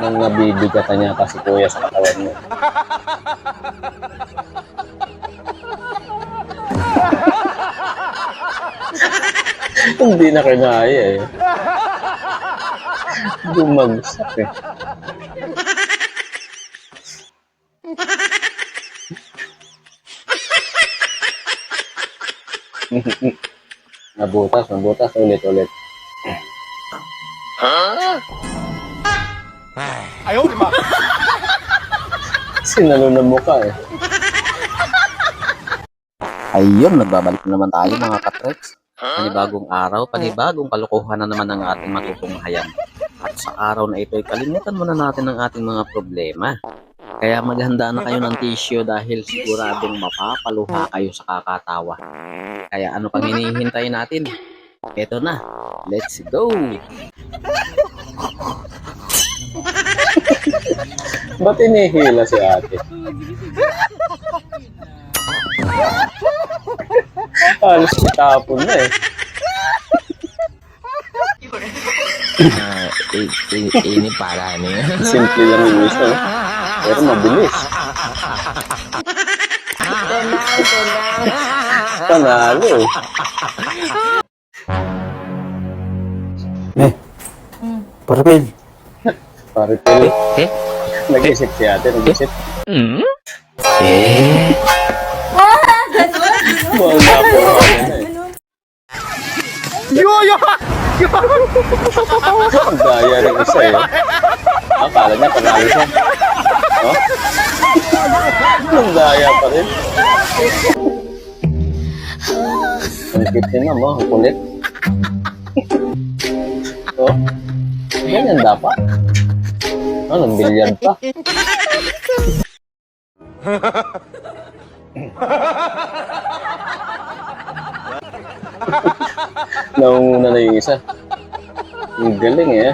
Nang nabibigatan niya kasi kuya sa katawan mo. Hindi na kinaya eh. Bumagsak eh. nabutas, nabutas ulit ulit. Sinalo na mukha eh. Ayun, nagbabalik na naman tayo mga katreks. Panibagong araw, panibagong kalokohan na naman ang ating matutunghayan. At sa araw na ito, ay kalimutan muna natin ang ating mga problema. Kaya maghanda na kayo ng tissue dahil siguradong mapapaluha kayo sa kakatawa. Kaya ano pang hinihintay natin? Ito na. Let's go! Ba't inihila si ate? Halos itapon na eh. Ah, i- i- ini para ni. Simple lang yung isa. Pero mabilis. Panalo eh. Parpil. Pare tuloy. Eh? Nag-isip si ate, nag-isip. Hmm? Mahal na po ako na eh. Ang daya ng isa eh. Akala niya panalo siya. Oh? Ang daya pa rin. Ang cute niya mo, ang kulit. oh? Ganyan dapat. Ano, ng bilyard pa. Naunguna na yung isa. Ang galing eh.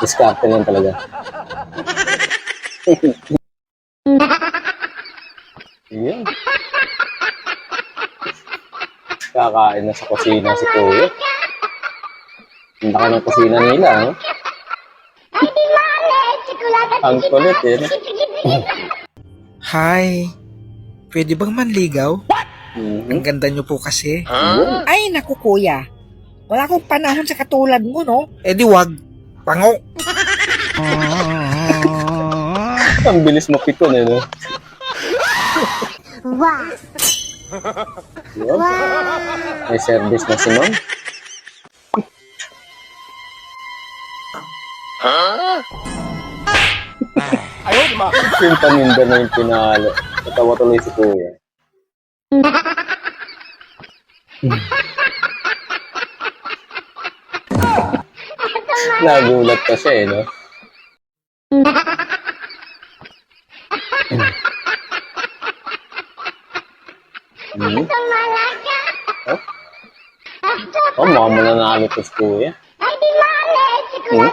Diskarte lang talaga. Yan. Kakain na sa kusina si Kuya. Ang laki ng kusina nila, no? Ang kulit, eh. no? Hi. Pwede bang manligaw? Mhm. Ang ganda nyo po kasi. Yun. Ay, naku kuya. Wala akong panahon sa katulad mo, no? Eh di wag. Pango. Ang bilis mapikon, eh, no? Wow. Yun. May service na si ma'am. Yung paninda na yung pinalo. Natawa tuloy si kuya. Nagulat pa siya eh, no? Hmm? Oh? Oh, mukhang mananalo to si kuya. Hmm?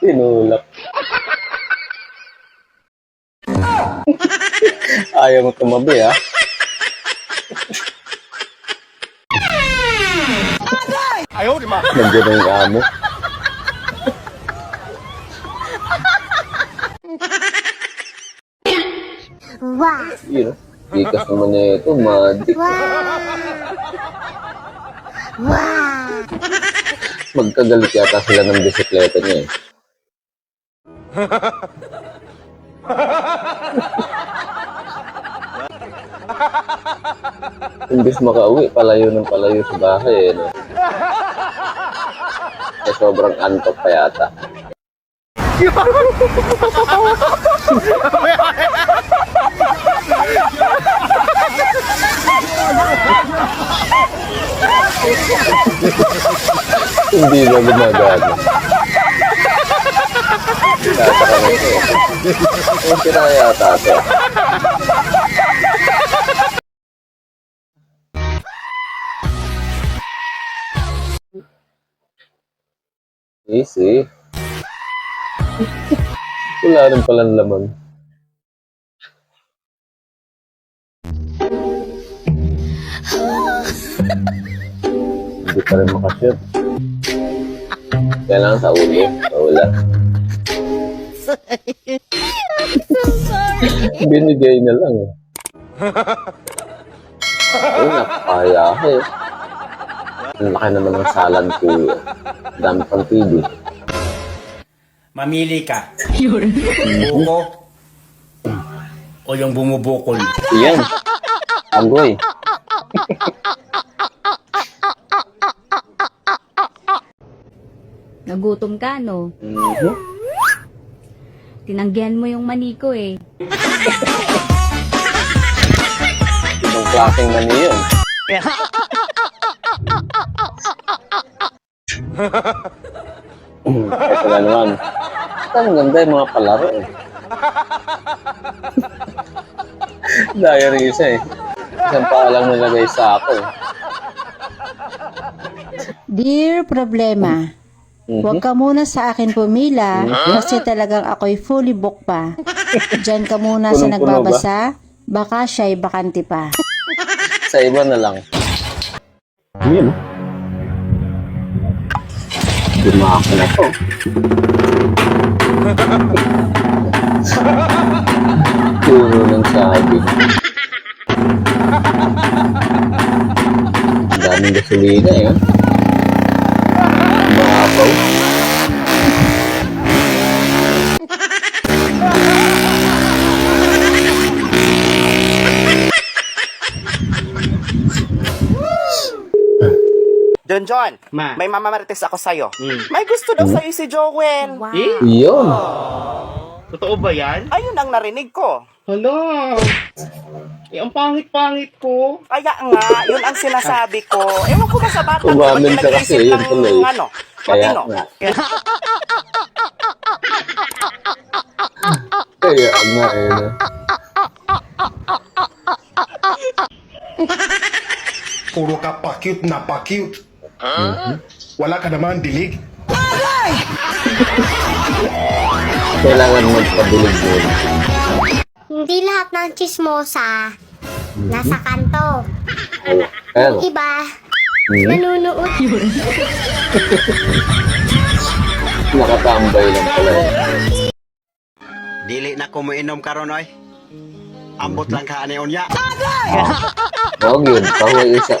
Tinulak. Ayaw mo tumabi, ha? Nandiyan na yung amo. Wow. Yun. Ikas naman na ito, magic. Wow. Magkagalit yata sila ng bisikleta niya eh. Imbis makauwi, palayo ng palayo sa bahay eh. No? Sa sobrang antok pa yata. Hindi na gumagana. Natakamit eh. Easy. Wala rin pala palang laman. Hindi pa rin makashoot. Kailangan sa ulo. Sa ulat. Binigay na lang eh. Ay, napakaya ka eh. Ang laki naman ng salan ko. Dami pang TV. Mamili ka. Buko o yung bumubukol. Yan. Agoy. Nagutom ka, no? Mhm. Tinanggihan mo yung maniko eh. Ibang klaseng mani yun. Hmm, Ito na naman. Ang ganda yung mga palaro eh. Daya rin isa eh. Isang paa lang nilagay sa ako eh. Dear problema, Mhm. huwag ka muna sa akin pumila kasi talagang ako'y fully book pa. Diyan ka muna sa Punong-puno ba? nagbabasa, baka siya'y bakante pa. Sa iba na lang. Yun. Dumako na to. Puro ng sabi. Ang daming gasolina eh. John John, Ma. may mamamarites ako sa'yo. Mm. May gusto daw sa'yo si Joel. Eh? Yun. Totoo ba yan? Ayun ang narinig ko. Hala. Eh, ang pangit-pangit ko. Kaya nga, yun ang sinasabi ko. Ewan ko ba sa bata ko, Umamin ka kasi, yun ng tuloy. ano, Kaya matino. nga. Kaya nga eh. no? Puro ka pa-cute na pa-cute. Wala ka naman dilig. Kailangan magpabilig yun. Hindi lahat ng chismosa nasa kanto. Kaya nga. Iba, Hmm? nanunood. Nakatambay lang pala yun. Dili na ko moinom karon oy. Ambot lang ka ani unya. Huwag yun. Pahuway isa.